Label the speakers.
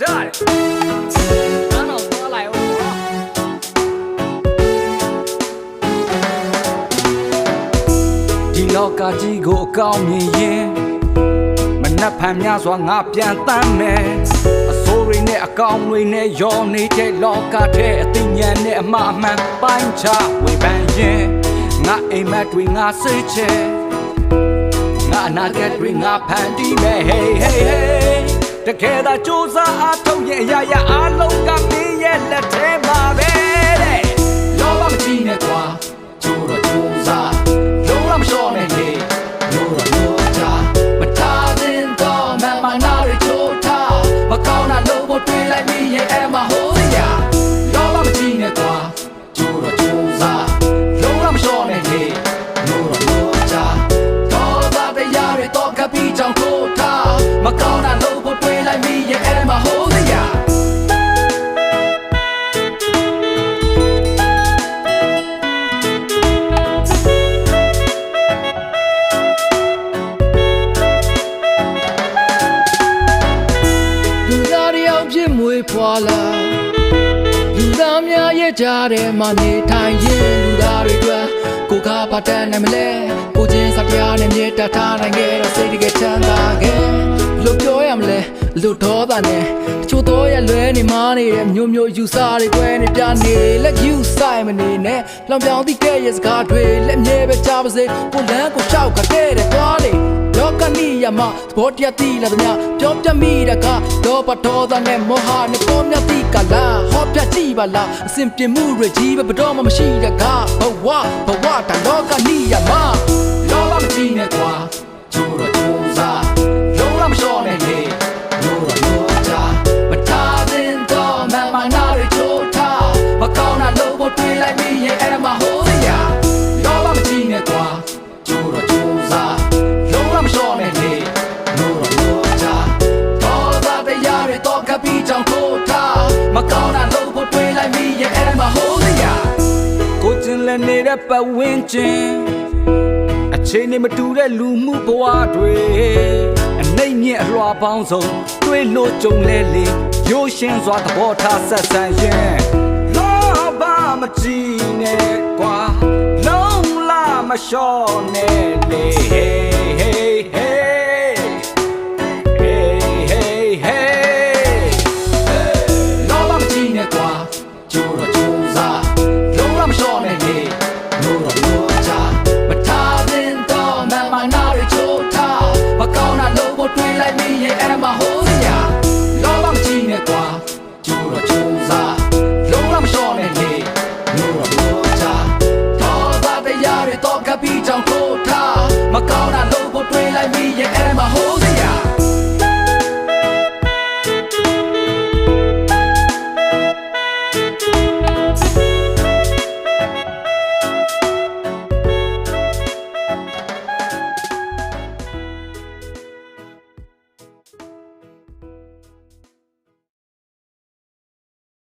Speaker 1: ထားတယ်အားတော့သွားလိုက်အောင်နော်ဒီလောကကြီးကိုအကောင်းမြင်ရင်မနှက်ဖန်များစွာငါပြန်တမ်းမယ်အစိုးရနဲ့အကောင်တွေနဲ့ရောနေတဲ့လောကထဲအသိဉာဏ်နဲ့အမှားအမှန်ပိုင်းခြားဝေဖန်ရင်ငါအိမ်မက်တွေငါစိတ်ချဲငါအနာဂတ်တွေငါဖန်တီးမယ် hey hey hey တကယ်သာစူးစမ်းအားထုတ်ရင်အရာရာအားလုံးကမင်းရဲ့လက်ထဲမှာ ဖြစ်မွေးဖွာလာ
Speaker 2: လူသားများရဲ့ကြားထဲမှာနေထိုင်ရင်လူသားတွေအတွက်ကိုယ်ကပါတတ်နိုင်မလဲကိုချင်းစတရားနဲ့မြေတတ်ထားနိုင်ခဲ့တော့စိတ်တကယ်ချမ်းသာခဲ့လို့ပြောရမလဲလူတော်တာနဲ့တချို့တော့ရလွဲနေမနေတဲ့မျိုးမျိုးယူဆတွေကွဲနေပြနေလက်ယူဆိုင်မနေနဲ့လောင်ပြောင်သည့်ကဲ့ရဲ့စကားတွေလက်မြဲပဲချပါစေကိုလန်းကိုရှောက်ကတဲ့တဲ့သွားလေ လောကနိယမသဘောတရားတိလာသမျှပြောပြမိတကလောဘဒေါသနဲ့မောဟနဲ့ပေါ်မြတ်တိကလာဟောပြကြည့်ပါလားအစဉ်ပြမှုတွေကြီးပဲဘတော်မှမရှိတကဘဝဘဝတလောကနိယမ
Speaker 1: လောဘမကြီးနဲ့ကွာကျိုးတော့ကျိုး လည်းနေတဲ့ပတ်ဝန်းကျင်အချိန်နဲ့မတူတဲ့လူမှုဘဝတွေအနှိမ့်မြင့်အလွှာပေါင်းစုံတွေးလို့ကြုံလဲလေရိုးရှင်းစွာသဘောထားဆက်ဆံရင်လောဘမကြည့်နဲ့ကွာလုံးလာမလျှော့နဲ့လေ